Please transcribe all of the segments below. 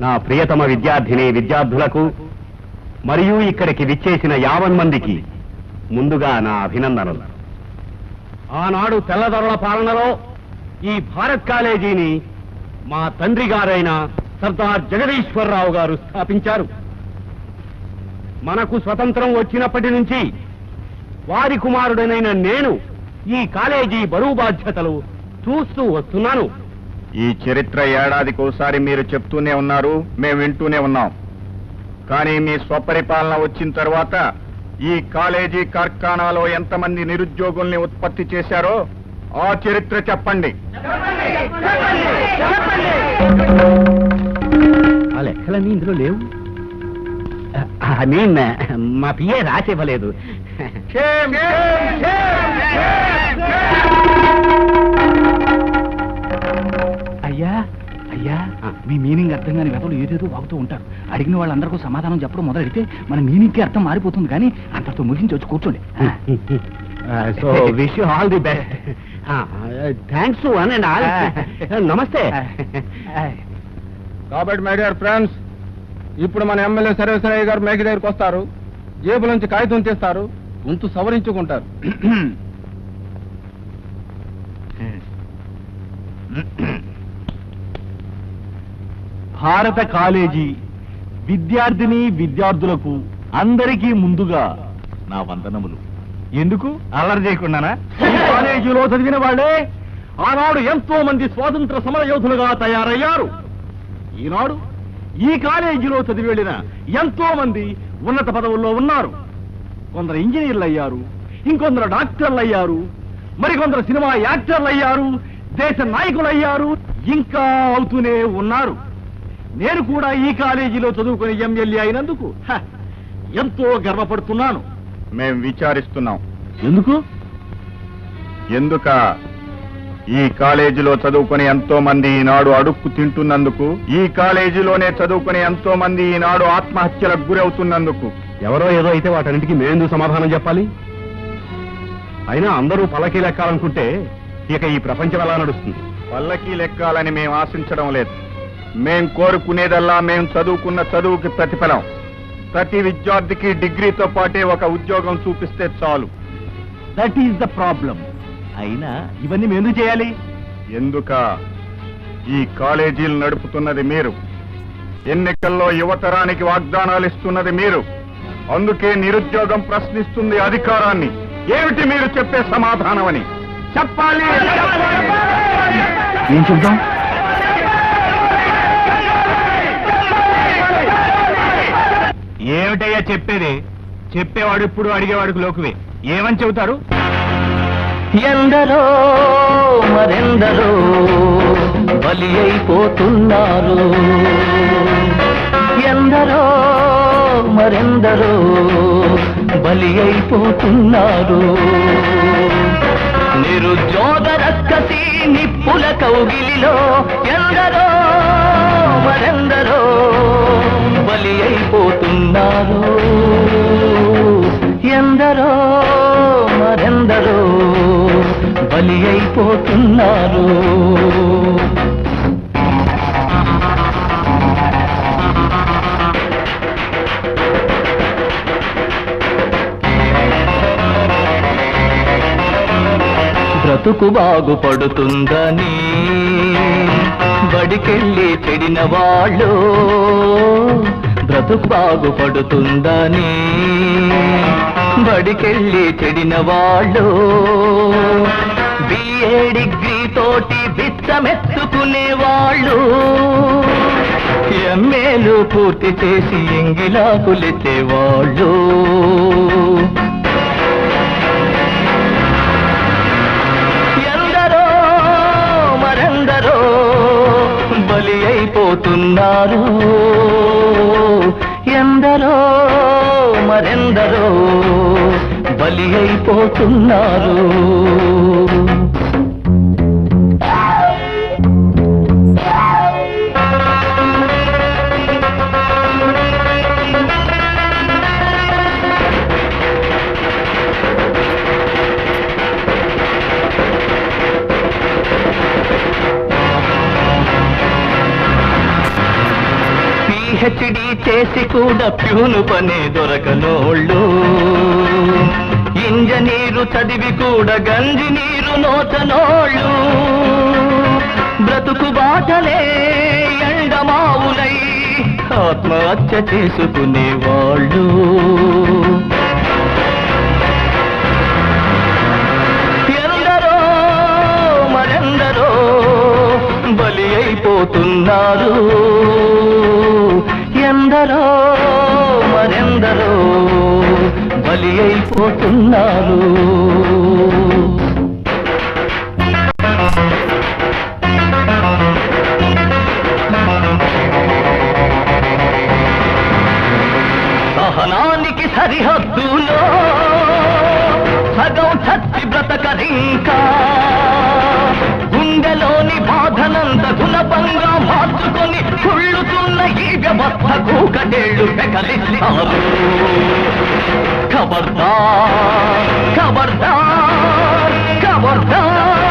నా ప్రియతమ విద్యార్థిని విద్యార్థులకు మరియు ఇక్కడికి విచ్చేసిన యావన్ మందికి ముందుగా నా అభినందనలు. ఆనాడు తెల్లదొరల పాలనలో ఈ భారత్ కాలేజీని మా తండ్రి గారైన సర్దార్ జగదీశ్వరరావు గారు స్థాపించారు. మనకు స్వతంత్రం వచ్చినప్పటి నుంచి వారి కుమారుడనైన నేను ఈ కాలేజీ బరువు బాధ్యతలు చూస్తూ వస్తున్నాను. ఈ చరిత్ర ఏడాదికి ఒకసారి మీరు చెప్తూనే ఉన్నారు మేము వింటూనే ఉన్నాం. కానీ మీ స్వపరిపాలన వచ్చిన తర్వాత ఈ కాలేజీ కార్ఖానాలో ఎంతమంది నిరుద్యోగుల్ని ఉత్పత్తి చేశారో ఆ చరిత్ర చెప్పండి. ఆ లెక్కలన్నీ ఇందులో లేవు. ఐ మీన్ మా పిఏ రాసివ్వలేదు. అయ్యా అయ్యా మీ మీనింగ్ అర్థం కాని వెతలు ఏదేదో వాగుతూ ఉంటారు. అడిగిన వాళ్ళందరికీ సమాధానం చెప్పడం మొదలెడితే మన మీనింగ్కి అర్థం మారిపోతుంది కానీ అంతటితో ముగించి వచ్చి కూర్చోండి. So wish you all the best thanks to one and all నమస్తే. కాబట్టి మై డియర్ ఫ్రెండ్స్ ఇప్పుడు మన ఎమ్మెల్యే సర్వేశ్వరయ్య గారు మేక దగ్గరికి వస్తారు. జేబు నుంచి కాగితం తీస్తారు. గొంతు సవరించుకుంటారు. భారత కాలేజీ విద్యార్థిని విద్యార్థులకు అందరికీ ముందుగా నా వందనములు. ఎందుకు? అల్లరి చేయకుండానా? ఈ కాలేజీలో చదివిన వాళ్ళే ఆనాడు ఎంతో మంది స్వాతంత్ర సమర యోధులుగా తయారయ్యారు. ఈనాడు ఈ కాలేజీలో చదివి వెళ్ళిన ఎంతో మంది ఉన్నత పదవుల్లో ఉన్నారు. కొందరు ఇంజనీర్లు అయ్యారు ఇంకొందరు డాక్టర్లు అయ్యారు మరికొందరు సినిమా యాక్టర్లు అయ్యారు దేశ నాయకులు అయ్యారు ఇంకా అవుతూనే ఉన్నారు. నేను కూడా ఈ కాలేజీలో చదువుకుని ఎమ్మెల్యే అయినందుకు ఎంతో గర్వపడుతున్నాను. మేం విచారిస్తున్నాం. ఎందుకు? ఎందుక? ఈ కాలేజీలో చదువుకుని ఎంతో మంది ఈనాడు అడుక్కు తింటున్నందుకు ఈ కాలేజీలోనే చదువుకుని ఎంతో మంది ఈనాడు ఆత్మహత్యలకు గురవుతున్నందుకు. ఎవరో ఏదో అయితే వాటన్నిటికీ మేందు సమాధానం చెప్పాలి? అయినా అందరూ పలకీ లెక్కాలనుకుంటే ఇక ఈ ప్రపంచం ఎలా నడుస్తుంది? పల్లకి లెక్కాలని మేము ఆశించడం లేదు. మేం కోరుకునేదల్లా మేం చదువుకున్న చదువుకి ప్రతిఫలం. ప్రతి విద్యార్థికి డిగ్రీతో పాటే ఒక ఉద్యోగం చూపిస్తే చాలు. దట్ ఈస్ ద ప్రాబ్లం అయినా ఇవన్నీ మేము చేయాలి? ఎందుక? ఈ కాలేజీలు నడుపుతున్నది మీరు. ఎన్నికల్లో యువతరానికి వాగ్దానాలు ఇస్తున్నది మీరు. అందుకే నిరుద్యోగం ప్రశ్నిస్తుంది అధికారాన్ని. ఏమిటి మీరు చెప్పే సమాధానం అని చెప్పాలి! ఏం చెప్తాం ఏమిటయ్యా చెప్పేది? చెప్పేవాడు ఇప్పుడు అడిగేవాడికి లోకువే. ఏమని చెబుతారు? ఎందరో మరెందరో బలి అయిపోతున్నారు. ఎందరో మరెందరో బలి అయిపోతున్నారు. నిరుద్యోగ రక్కసి నిప్పుల కౌగిలిలో ఎందరో బలి అయిపోతున్నారు బ్రతుకు బాగుపడుతుందని బడికెళ్ళి చెడిన వాళ్ళు బ్రతుకు బాగుపడుతుందని బడికెళ్ళి చెడిన వాళ్ళు బిఏ డిగ్రీ తోటి బిచ్చమెత్తుకునే వాళ్ళు. ఎంఏలు పూర్తి చేసి ఎంగిలాకులెత్తే వాళ్ళు. ఎందరో మరెందరో బలి అయిపోతున్నారు. ఎందరో మరెందరో బలి అయిపోతున్నారు చేసి కూడా ప్యూను పనే దొరకనోళ్ళు. ఇంజనీరు చదివి కూడా గంజి నీరు నోచనోళ్ళు. బ్రతుకు బాటలే ఎండమావులై ఆత్మహత్య చేసుకునేవాళ్ళు ఎందరో మరెందరో బలి అయిపోతున్నారు. బలి సహనానికి సరిహద్దులో సగం చచ్చి బ్రతకరింకా కుళ్ళుతున్న ఈ వ్యవస్థకు కడేళ్ళు పెకలిస్తారు ఖబర్దార్ ఖబర్దార్ ఖబర్దార్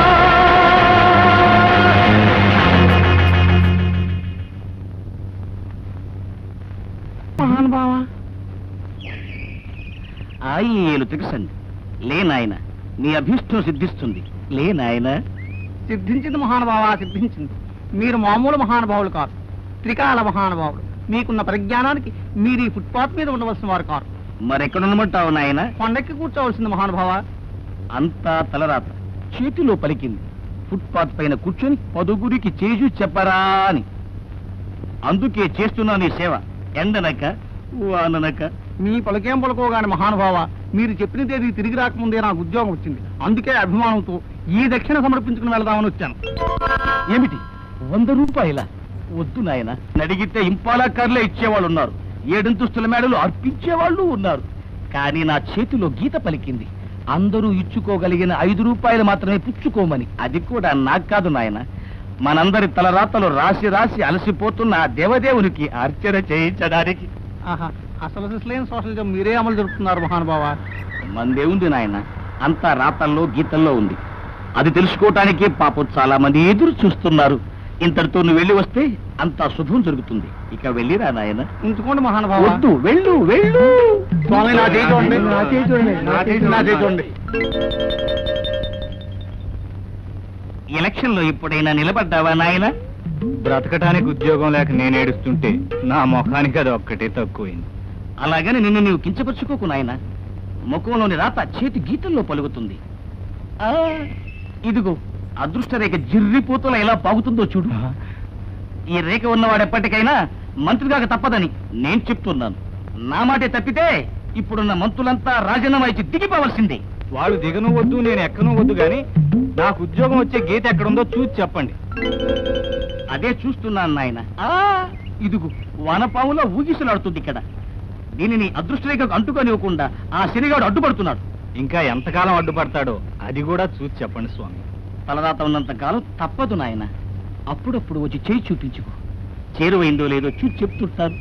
మహానుభావా ఆయేలు తెలుసండి లే నాయన నీ అభిష్టం సిద్ధిస్తుంది. లే నాయన. సిద్ధించింది మహానుభావా సిద్ధించింది. మీరు మామూలు మహానుభావులు కాదు. త్రికాల మహానుభావులు మీకున్న పరిజ్ఞానానికి మీరు ఈ ఫుట్పాత్ మీద ఉండవలసిన వారు కారు. మరెక్కడున్నమంటావు నాయన? కొండెక్కి కూర్చోవలసింది మహానుభావ. అంతా తలరాత. చేతిలో పలికింది. ఫుట్పాత్ పైన కూర్చొని పదుగురికి చేజు చెప్పరా అని. అందుకే చేస్తున్నా నీ సేవ. ఎండనక వాననక. మీ పలుకేం పలుకోగాని మహానుభావ మీరు చెప్పిన తేదీ తిరిగి రాకముందే నాకు ఉద్యోగం వచ్చింది. అందుకే అభిమానంతో ఈ దక్షిణ సమర్పించుకుని వెళదామని వచ్చాను. ఏమిటి? వంద రూపాయల? వద్దు నాయన. అడిగితే ఇంపాలా కార్లే ఇచ్చేవాళ్ళు ఉన్నారు ఏడంతస్తుల మేడలు అర్పించేవాళ్ళు ఉన్నారు. కానీ నా చేతిలో గీత పలికింది. అందరూ ఇచ్చుకోగలిగిన ఐదు రూపాయలు మాత్రమే పుచ్చుకోమని. అది కూడా నాకు కాదు నాయన. మనందరి తలరాతలు రాసి రాసి అలసిపోతున్న ఆ దేవదేవునికి అర్చన చేయించడానికి. ఆహా అసలు సిసలైన సోషలిజం మీరే అమలు జరుపుతున్నారు మహానుభావ? మందేముంది నాయన. అంతా రాతల్లో గీతల్లో ఉంది. అది తెలుసుకోవటానికి పాపం చాలా మంది ఎదురు చూస్తున్నారు. ఇంతటితో నువ్వు వెళ్ళి వస్తే అంతా శుభం జరుగుతుంది ఇక వెళ్ళిరా నాయన. ఉంచుకోండి మహానుభావ. వద్దు వెళ్ళు వెళ్ళు. స్వామి నా చేయి చూడండి. నా చేయి చూడండి. నా చేయి నా చేయి చూడండి. ఎలక్షన్లో ఎప్పుడైనా నిలబడ్డావా నాయన? బ్రతకటానికి ఉద్యోగం లేక నేను ఏడుస్తుంటే నా ముఖానికి అది ఒక్కటే తక్కువైంది. అలాగని నిన్ను నీవు కించపరుచుకోకు నాయన. ముఖంలోని రాత చేతి గీతల్లో పలుకుతుంది. ఆ, ఇదిగో అదృష్ట రేఖ జిర్రిపోతుల ఎలా పాగుతుందో చూడు. ఈ రేఖ ఉన్నవాడు ఎప్పటికైనా మంత్రిగాక తప్పదని నేను చెప్తున్నాను. నా మాటే తప్పితే ఇప్పుడున్న మంత్రులంతా రాజీనామా ఇచ్చి దిగిపోవలసిందే. వాళ్ళు దిగను వద్దు నేను ఎక్కను వద్దు గాని నాకు ఉద్యోగం వచ్చే గీత ఎక్కడుందో చూసి చెప్పండి. అదే చూస్తున్నాను నాయన. ఆ, ఇదిగో వానపాములా ఊగిసలాడుతుంది ఇక్కడ. దీనిని అదృష్టరేఖకు అంటుకొనివ్వకుండా ఆ శనిగాడు అడ్డుపడుతున్నాడు. ఇంకా ఎంతకాలం అడ్డుపడతాడో అది కూడా చూసి చెప్పండి స్వామి. తలదాత ఉన్నంత కాలం తప్పదు నాయన. అప్పుడప్పుడు వచ్చి చేయి చూపించుకో. చేరువైందో లేదో చూసి చెప్తుంటారు.